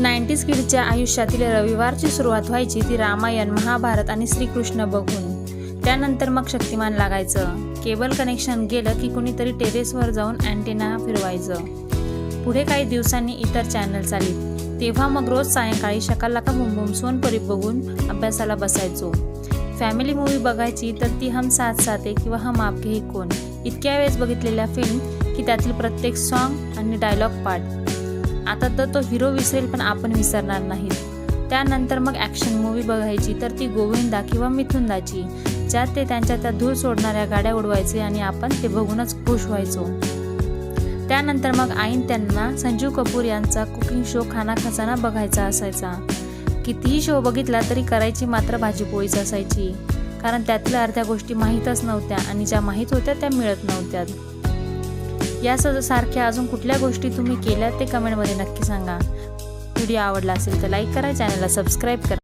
Nineties किडच्या आयुष्यातील रविवारची सुरुवात व्हायची ती रामायण महाभारत आणि श्रीकृष्ण बघून. त्यानंतर मग शक्तिमान लागायचं. केबल कनेक्शन गेलं की कुणीतरी टेरेसवर जाऊन अँटेना फिरवायचं. पुढे काही दिवसांनी इतर चॅनल्स आली. तेव्हा मग रोज सायंकाळी शकाला का बुम सोनपरी बघून अभ्यासाला बसायचो. फॅमिली मूवी बघायची तर ती हम साथ साथे किंवा हम आपके ही कोण. इतक्या वेळेस बघितलेल्या फिल्म की त्यातील प्रत्येक सॉन्ग आणि डायलॉग पार्ट आता तर तो हिरो विसरेल पण आपण विसरणार नाहीत त्यानंतर मग ॲक्शन मूवी बघायची तर ती गोविंदा किंवा मिथुंदाची ज्यात ते त्यांच्या त्या धूळ सोडणाऱ्या गाड्या उडवायचे आणि आपण ते बघूनच खुश व्हायचो. त्यानंतर मग आईन त्यांना संजीव कपूर यांचा कुकिंग शो खाना खजाना बघायचा असायचा. कितीही शो बघितला तरी करायची मात्र भाजीपोळीच असायची. कारण त्यातल्या अर्ध्या गोष्टी माहीतच नव्हत्या आणि ज्या माहीत होत्या त्या मिळत नव्हत्या या सारख्या अजून कुठल्या गोष्टी तुम्ही केल्या ते कमेंटमध्ये नक्की सांगा. व्हिडिओ आवडला असेल तर लाईक करा चॅनलला सबस्क्राईब करा.